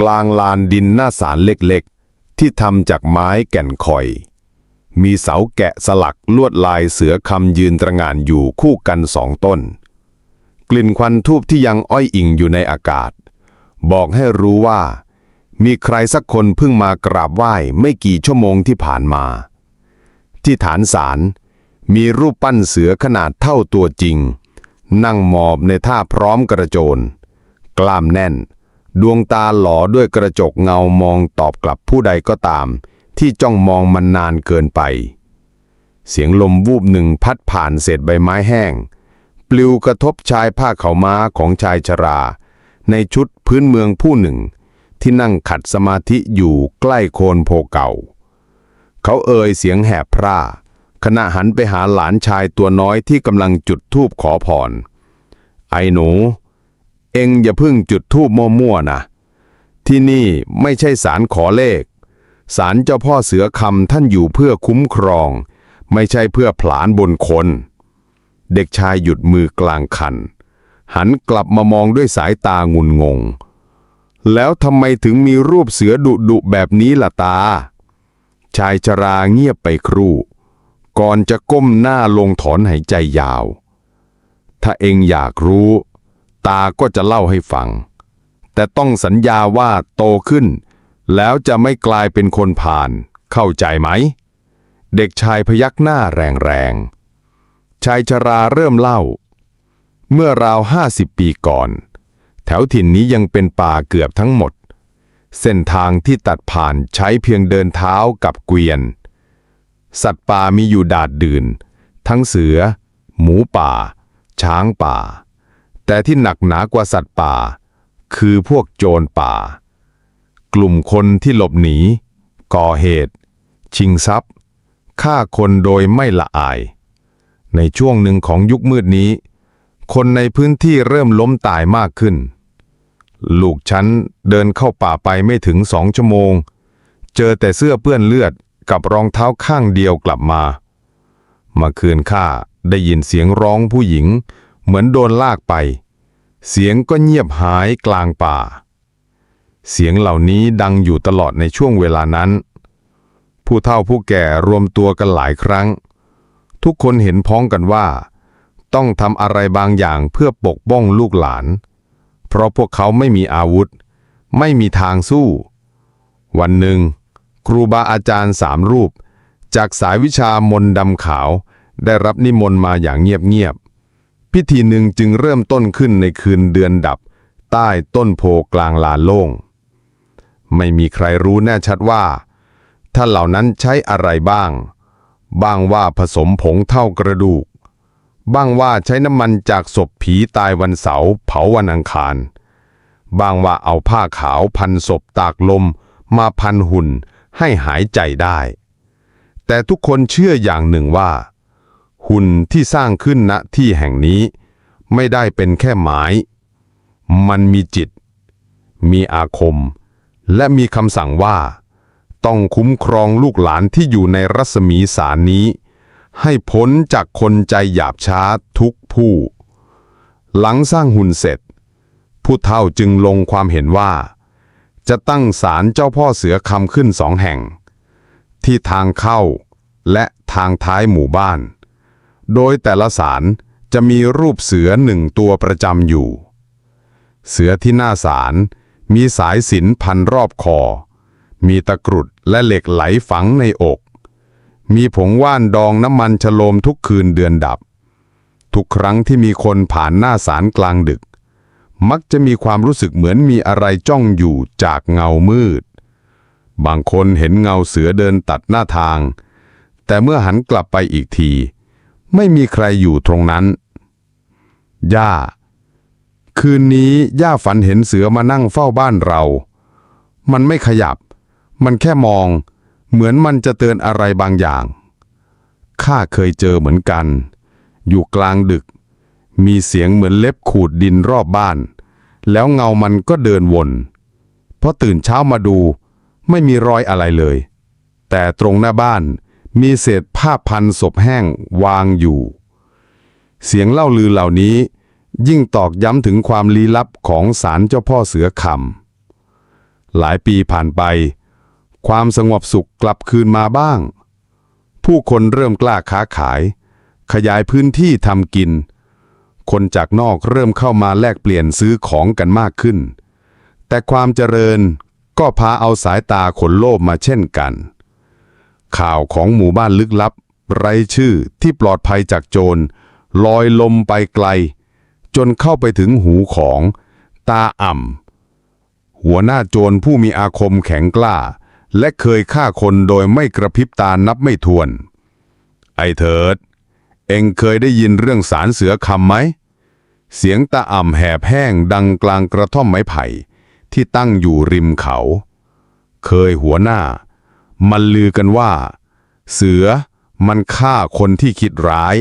กลางลานดินหน้าศาลเล็กๆ ที่ทำจากไม้แก่นคอย มีเสาแกะสลักลวดลายเสือคำยืนตระงานอยู่คู่กันสองต้น กลิ่นควันทูบที่ยังอ้อยอิงอยู่ในอากาศ บอกให้รู้ว่า มีใครสักคนเพิ่งมากราบไหว้ไม่กี่ชั่วโมงที่ผ่านมา ที่ฐานศาลมีรูปปั้นเสือขนาดเท่าตัวจริง นั่งหมอบในท่าพร้อมกระโจน กล้ามแน่น ดวงตาหลอด้วยกระจกเงามองตอบกลับผู้ใดก็ตาม ที่จ้องมองมันนานเกินไป เสียงลมวูบหนึ่งพัดผ่านเศษใบไม้แห้ง ปลิวกระทบชายผ้าเขาม้าของชายชรา ในชุดพื้นเมืองผู้หนึ่ง ที่นั่งขัดสมาธิอยู่ใกล้โคนโพเก่า เขาเอ่ยเสียงแหบพร่าขณะหันไปหาหลานชายตัวน้อยที่กำลังจุดธูปขอพรไอ้หนู เอ็งอย่าพิ่งจุดธูปมั่วๆนะ ที่นี่ไม่ใช่ศาลขอเลข ศาลเจ้าพ่อเสือคำท่านอยู่เพื่อคุ้มครอง ไม่ใช่เพื่อผลานบนคน เด็กชายหยุดมือกลางคัน หันกลับมามองด้วยสายตางุนงง แล้วทำไมถึงมีรูปเสือดุดุแบบนี้ล่ะตา ชายชราเงียบไปครู่ ก่อนจะก้มหน้าลงถอนหายใจยาว ถ้าเองอยากรู้ ตาก็จะเล่าให้ฟัง แต่ต้องสัญญาว่าโตขึ้น แล้วจะไม่กลายเป็นคนผ่าน เข้าใจไหม เด็กชายพยักหน้าแรงๆ ชายชราเริ่มเล่า เมื่อราวห้าสิบปีก่อน แถวถิ่นนี้ยังเป็นป่าเกือบทั้งหมด เส้นทางที่ตัดผ่านใช้เพียงเดินเท้ากับเกวียน สัตว์ป่ามีอยู่ดาดดื่น ทั้งเสือ หมูป่า ช้างป่า แต่ที่หนักหนากว่าสัตว์ป่า คือพวกโจรป่า กลุ่มคนที่หลบหนี ก่อเหตุ ชิงทรัพย์ ฆ่าคนโดยไม่ละอาย ในช่วงหนึ่งของยุคมืดนี้ คนในพื้นที่เริ่มล้มตายมากขึ้น ลูกฉันเดินเข้าป่าไปไม่ถึงสองชั่วโมง เจอแต่เสื้อเปื้อนเลือดกับรองเท้าข้างเดียวกลับมา เมาคืนข้าได้ยินเสียงร้องผู้หญิง เหมือนโดนลากไป เสียงก็เงียบหายกลางป่า เสียงเหล่านี้ดังอยู่ตลอดในช่วงเวลานั้น ผู้เฒ่าผู้แก่รวมตัวกันหลายครั้ง ทุกคนเห็นพ้องกันว่า ต้องทำอะไรบางอย่างเพื่อปกป้องลูกหลาน เพราะพวกเขาไม่มีอาวุธ ไม่มีทางสู้ วันหนึ่ง ครูบาอาจารย์สามรูป จากสายวิชามนดำขาวได้รับนิมนต์มาอย่างเงียบๆ พิธีหนึ่งจึงเริ่มต้นขึ้นในคืนเดือนดับ ใต้ต้นโพกลางลานโล่ง ไม่มีใครรู้แน่ชัดว่า ท่านเหล่านั้นใช้อะไรบ้าง บ้างว่าผสมผงเท่ากระดูก บ้างว่าใช้น้ำมันจากศพผีตายวันเสาร์เผาวันอังคาร บ้างว่าเอาผ้าขาวพันศพตากลม มาพันหุ่นให้หายใจได้ แต่ทุกคนเชื่ออย่างหนึ่งว่า หุ่นที่สร้างขึ้นณที่แห่งนี้ ไม่ได้เป็นแค่ไม้มันมีจิต มีอาคม และมีคำสั่งว่า ต้องคุ้มครองลูกหลานที่อยู่ในรัศมีสารนี้ ให้พ้นจากคนใจหยาบช้าทุกผู้ หลังสร้างหุ่นเสร็จ ผู้เฒ่าจึงลงความเห็นว่า จะตั้งศาลเจ้าพ่อเสือคำขึ้นสองแห่ง ที่ทางเข้าและทางท้ายหมู่บ้าน โดยแต่ละศาลจะมีรูปเสือหนึ่งตัวประจำอยู่ เสือที่หน้าศาลมีสายสินพันรอบคอ มีตะกรุดและเหล็กไหลฝังในอก มีผงว่านดองน้ำมันฉโลมทุกคืนเดือนดับ ทุกครั้งที่มีคนผ่านหน้าศาลกลางดึก มักจะมีความรู้สึกเหมือนมีอะไรจ้องอยู่จากเงามืด บางคนเห็นเงาเสือเดินตัดหน้าทาง แต่เมื่อหันกลับไปอีกที ไม่มีใครอยู่ตรงนั้น ย่า คืนนี้ย่าฝันเห็นเสือมานั่งเฝ้าบ้านเรา มันไม่ขยับ มันแค่มอง เหมือนมันจะเตือนอะไรบางอย่าง ข้าเคยเจอเหมือนกัน อยู่กลางดึก มีเสียงเหมือนเล็บขูดดินรอบบ้าน แล้วเงามันก็เดินวนพอตื่นเช้ามาดู ไม่มีรอยอะไรเลย แต่ตรงหน้าบ้าน มีเศษผ้าพันศพแห้งวางอยู่ เสียงเล่าลือเหล่านี้ ยิ่งตอกย้ำถึงความลี้ลับของศาลเจ้าพ่อเสือคำหลายปีผ่านไป ความสงบสุขกลับคืนมาบ้าง ผู้คนเริ่มกล้าค้าขาย ขยายพื้นที่ทำกิน คนจากนอกเริ่มเข้ามาแลกเปลี่ยนซื้อของกันมากขึ้น แต่ความเจริญก็พาเอาสายตาขนโลภมาเช่นกัน ข่าวของหมู่บ้านลึกลับ ไร้ชื่อที่ปลอดภัยจากโจร ลอยลมไปไกล จนเข้าไปถึงหูของตาอ่ำหัวหน้าโจรผู้มีอาคมแข็งกล้า และเคยฆ่าคนโดยไม่กระพริบตานับไม่ถ้วน ไอเถิด เอ็งเคยได้ยินเรื่องสารเสือคำไหม เสียงตาอ่ำแหบแห้งดังกลางกระท่อมไม้ไผ่ ที่ตั้งอยู่ริมเขา เคยหัวหน้า มันลือกันว่า เสือมันฆ่าคนที่คิดร้าย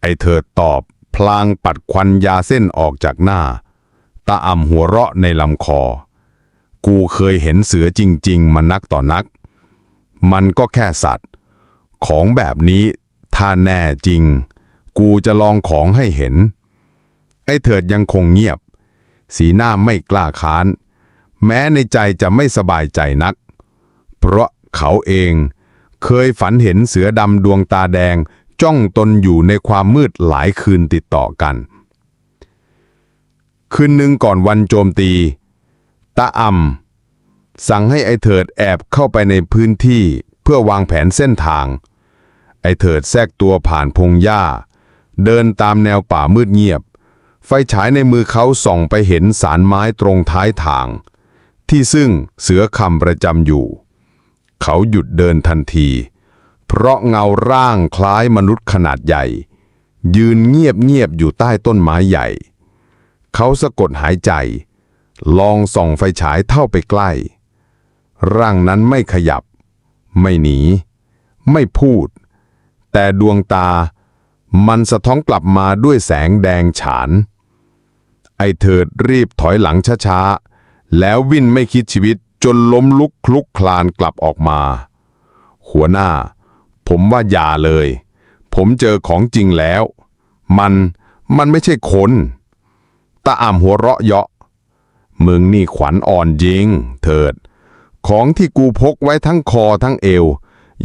ไอ้เถิดตอบพลางปัดควันยาเส้นออกจากหน้า ตาอ่ำหัวเราะในลำคอ กูเคยเห็นเสือจริง ๆ มันนักต่อนัก มันก็แค่สัตว์ ของแบบนี้ถ้าแน่จริง กูจะลองของให้เห็น ไอ้เถิดยังคงเงียบ สีหน้าไม่กล้าค้าน แม้ในใจจะไม่สบายใจนัก ราะเขาเอง เคยฝันเห็นเสือดำดวงตาแดง จ้องตนอยู่ในความมืดหลายคืนติดต่อกัน คืนหนึ่งก่อนวันโจมตี ตาอ่ำสั่งให้ไอ้เถิดแอบเข้าไปในพื้นที่เพื่อวางแผนเส้นทาง ไอ้เถิดแทรกตัวผ่านพงหญ้า เดินตามแนวป่ามืดเงียบ ไฟฉายในมือเขาส่องไปเห็นสารไม้ตรงท้ายทาง ที่ซึ่งเสือคำประจำอยู่ เขาหยุดเดินทันที เพราะเงาร่างคล้ายมนุษย์ขนาดใหญ่ ยืนเงียบเงียบๆอยู่ใต้ต้นไม้ใหญ่ เขาสะกดหายใจ ลองส่องไฟฉายเท่าไปใกล้ ร่างนั้นไม่ขยับ ไม่หนี ไม่พูด แต่ดวงตามันสะท้องกลับมาด้วยแสงแดงฉาน ไอเถิดรีบถอยหลังช้าๆ แล้ววิ่นไม่คิดชีวิต จนล้มลุกคลุกคลานกลับออกมา หัวหน้า ผมว่าอย่าเลย ผมเจอของจริงแล้ว มันมันไม่ใช่คนตาอ่ำหัวเราะเยาะ มึงนี่ขวัญอ่อนจริง เถิด ของที่กูพกไว้ทั้งคอทั้งเอว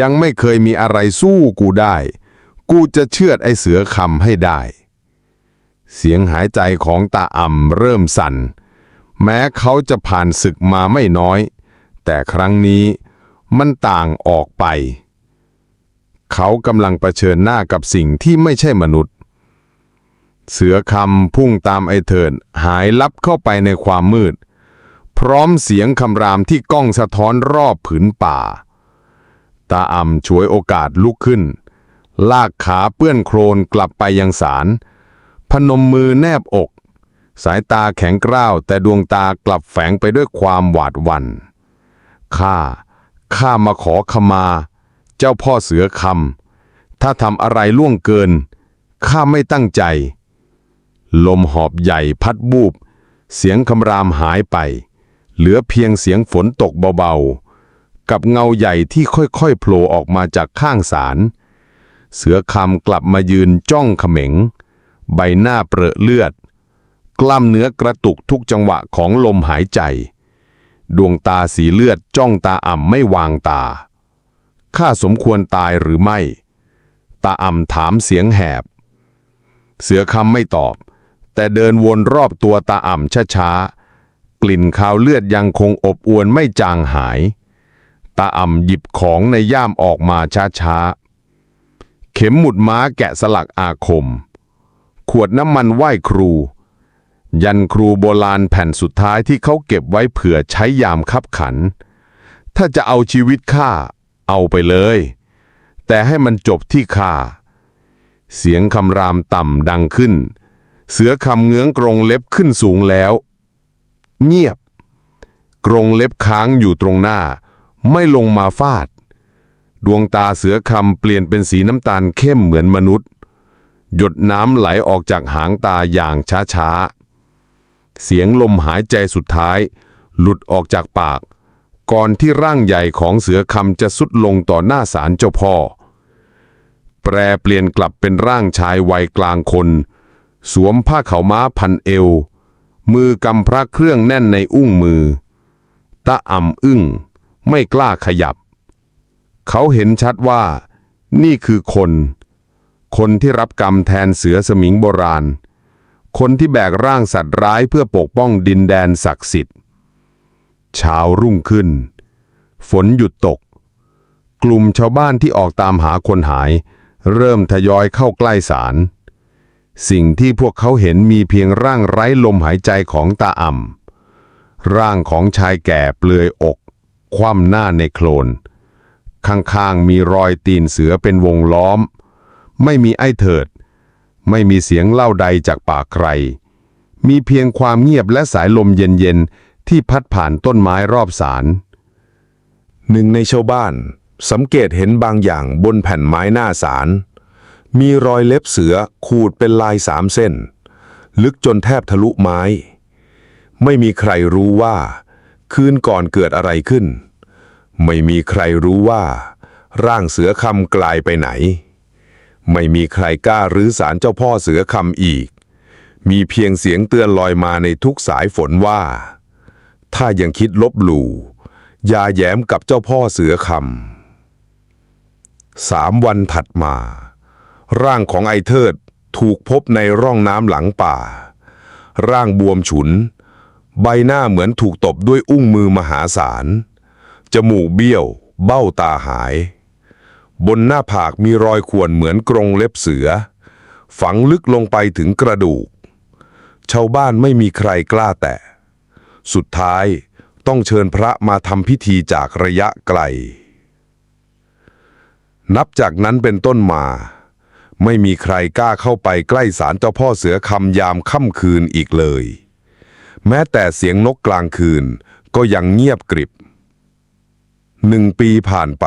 ยังไม่เคยมีอะไรสู้กูได้ กูจะเชือดไอเสือคำให้ได้ เสียงหายใจของตาอ่ำเริ่มสั่น แม้เขาจะผ่านศึกมาไม่น้อย แต่ครั้งนี้มันต่างออกไป เขากำลังเผชิญหน้ากับสิ่งที่ไม่ใช่มนุษย์ เสือคำพุ่งตามไอเถินหายลับเข้าไปในความมืด พร้อมเสียงคำรามที่ก้องสะท้อนรอบผืนป่า ตาอ่ำฉวยโอกาสลุกขึ้น ลากขาเปื้อนโครนกลับไปยังศาลพนมมือแนบอก สายตาแข็งกร้าวแต่ดวงตากลับแฝงไปด้วยความหวาดหวัน่น ข้า ข้ามาขอขมา เจ้าพ่อเสือคำ ถ้าทำอะไรล่วงเกิน ข้าไม่ตั้งใจ ลมหอบใหญ่พัดบูบ เสียงคำรามหายไป เหลือเพียงเสียงฝนตกเบาๆ กับเงาใหญ่ที่ค่อยๆโผล่ออกมาจากข้างศาล เสือคำกลับมายืนจ้องเขม็ง ใบหน้าเปรอะเลือด กล้ามเนื้อกระตุกทุกจังหวะของลมหายใจ ดวงตาสีเลือดจ้องตาอ่ำไม่วางตา ข้าสมควรตายหรือไม่ ตาอ่ำถามเสียงแหบ เสือคำไม่ตอบ แต่เดินวนรอบตัวตาอ่ำช้าๆ กลิ่นคาวเลือดยังคงอบอวนไม่จางหาย ตาอ่ำหยิบของในย่ามออกมาช้าๆ เข็มหมุดม้าแกะสลักอาคม ขวดน้ำมันไหว้ครู ยันครูโบราณแผ่นสุดท้ายที่เขาเก็บไว้เผื่อใช้ยามคับขัน ถ้าจะเอาชีวิตข้าเอาไปเลย แต่ให้มันจบที่ข้าเสียงคำรามต่ำดังขึ้น เสือคำเงื้องกรงเล็บขึ้นสูงแล้ว เงียบ กรงเล็บค้างอยู่ตรงหน้า ไม่ลงมาฟาด ดวงตาเสือคำเปลี่ยนเป็นสีน้ำตาลเข้มเหมือนมนุษย์ หยดน้ำไหลออกจากหางตาอย่างช้าๆ เสียงลมหายใจสุดท้าย หลุดออกจากปาก ก่อนที่ร่างใหญ่ของเสือคำจะสุดลงต่อหน้าศาลเจ้าพ่อ แปรเปลี่ยนกลับเป็นร่างชายวัยกลางคน สวมผ้าขาวม้าพันเอว มือกำพระเครื่องแน่นในอุ้งมือ ตาอ่ำอึ้ง ไม่กล้าขยับ เขาเห็นชัดว่า นี่คือคน คนที่รับกรรมแทนเสือสมิงโบราณ คนที่แบกร่างสัตว์ร้ายเพื่อปกป้องดินแดนศักดิ์สิทธิ์เช้ารุ่งขึ้น ฝนหยุดตก กลุ่มชาวบ้านที่ออกตามหาคนหาย เริ่มทยอยเข้าใกล้ศาลสิ่งที่พวกเขาเห็นมีเพียงร่างไร้ลมหายใจของตาอ่ำร่างของชายแก่เปลือยอก คว่ำหน้าในโคลน ข้างๆมีรอยตีนเสือเป็นวงล้อม ไม่มีไอ้เถิด ไม่มีเสียงเล่าใดจากปากใคร มีเพียงความเงียบและสายลมเย็นๆ ที่พัดผ่านต้นไม้รอบศาลหนึ่งในชาวบ้าน สังเกตเห็นบางอย่างบนแผ่นไม้หน้าศาลมีรอยเล็บเสือขูดเป็นลายสามเส้น ลึกจนแทบทะลุไม้ ไม่มีใครรู้ว่า คืนก่อนเกิดอะไรขึ้น ไม่มีใครรู้ว่า ร่างเสือคำกลายไปไหน ไม่มีใครกล้ารื้อสารเจ้าพ่อเสือคำอีก มีเพียงเสียงเตือนลอยมาในทุกสายฝนว่า ถ้ายังคิดลบหลู่อย่าแย้มกับเจ้าพ่อเสือคำสามวันถัดมา ร่างของไอเทิดถูกพบในร่องน้ำหลังป่า ร่างบวมฉุน ใบหน้าเหมือนถูกตบด้วยอุ้งมือมหาศาล จมูกเบี้ยว เบ้าตาหาย บนหน้าผากมีรอยข่วนเหมือนกรงเล็บเสือ ฝังลึกลงไปถึงกระดูก ชาวบ้านไม่มีใครกล้าแตะ สุดท้ายต้องเชิญพระมาทำพิธีจากระยะไกล นับจากนั้นเป็นต้นมา ไม่มีใครกล้าเข้าไปใกล้ศาลเจ้าพ่อเสือคำยามค่ำคืนอีกเลย แม้แต่เสียงนกกลางคืนก็ยังเงียบกริบหนึ่งปีผ่านไป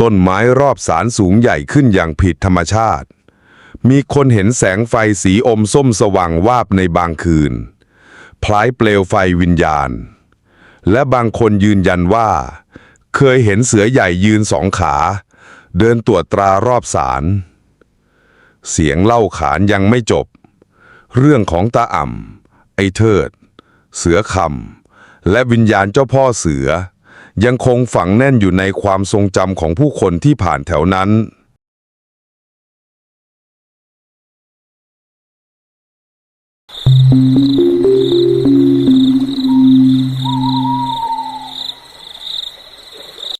ต้นไม้รอบศาลสูงใหญ่ขึ้นอย่างผิดธรรมชาติ มีคนเห็นแสงไฟสีอมส้มสว่างวาบในบางคืนคล้ายเปลวไฟวิญญาณ และบางคนยืนยันว่า เคยเห็นเสือใหญ่ยืนสองขา เดินตรวจตรารอบศาลเสียงเล่าขานยังไม่จบ เรื่องของตาอ่ำไอเทิด เสือคำและวิญญาณเจ้าพ่อเสือ ยังคงฝังแน่นอยู่ในความทรงจำของผู้คนที่ผ่านแถวนั้น Thank